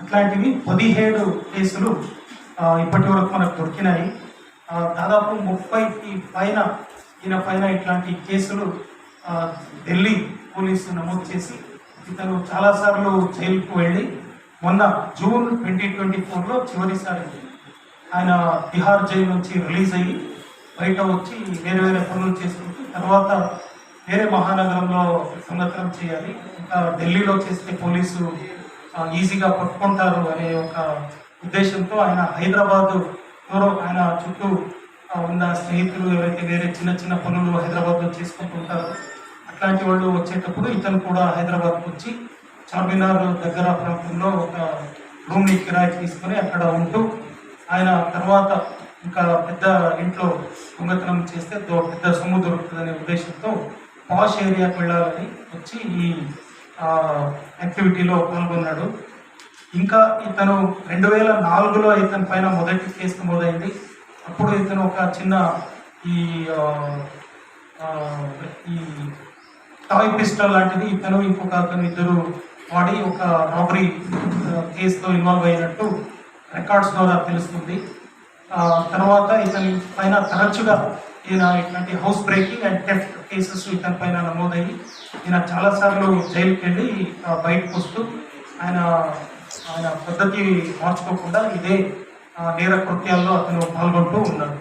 అట్లాంటివి పదిహేడు కేసులు ఇప్పటి వరకు మనకు దొరికినాయి. దాదాపు ముప్పైకి పైన ఈయన పైన ఇట్లాంటి కేసులు ఢిల్లీ పోలీసు నమోదు చేసి ఇతను చాలాసార్లు జైలుకు వెళ్ళి మొన్న జూన్ ట్వంటీ ట్వంటీ ఫోర్లో చివరిసారి ఆయన తిహార్ జైలు నుంచి రిలీజ్ అయ్యి బయట వచ్చి వేరే వేరే పనులు చేసుకుంటూ తర్వాత వేరే మహానగరంలో సున్నతం చేయాలి. ఇంకా ఢిల్లీలో చేస్తే పోలీసు ఈజీగా పట్టుకుంటారు అనే ఒక ఉద్దేశంతో ఆయన హైదరాబాద్ ఎవరో ఆయన చుట్టూ ఉన్న స్నేహితులు ఎవరైతే వేరే చిన్న చిన్న పనులు హైదరాబాద్లో చేసుకుంటుంటారో అట్లాంటి వాళ్ళు వచ్చేటప్పుడు ఇతను కూడా హైదరాబాద్కి వచ్చి చార్మినార్ దగ్గర ప్రాంతంలో ఒక రూమ్ని కిరాయి తీసుకొని అక్కడ ఉంటూ ఆయన తర్వాత ఇంకా పెద్ద ఇంట్లో దొంగతనం చేస్తే పెద్ద సొమ్ము దొరుకుతుందనే ఉద్దేశంతో పాష్ ఏరియాకి వెళ్ళాలని వచ్చి ఈ యాక్టివిటీలో పాల్గొన్నాడు. ఇంకా ఇతను రెండు వేల నాలుగులో ఇతని పైన మొదటి కేసు నమోదైంది. అప్పుడు ఇతను ఒక చిన్న ఈ ఈ టాయ్ పిస్టల్ లాంటిది ఇతను ఇంకొక అతను ఇద్దరు వాడి ఒక రాబరీ కేసులో ఇన్వాల్వ్ అయినట్టు రికార్డ్స్ ద్వారా తెలుస్తుంది. తర్వాత ఇతని పైన తరచుగా ఈయన ఇట్లాంటి house breaking and theft cases ఇతని పైన నమోదయ్యి ఈయన చాలాసార్లు జైలుకి వెళ్ళి బయటకు వస్తూ ఆయన ఆయన పద్ధతి మార్చుకోకుండా ఇదే నేర కృత్యాల్లో అతను పాల్గొంటూ ఉన్నాడు.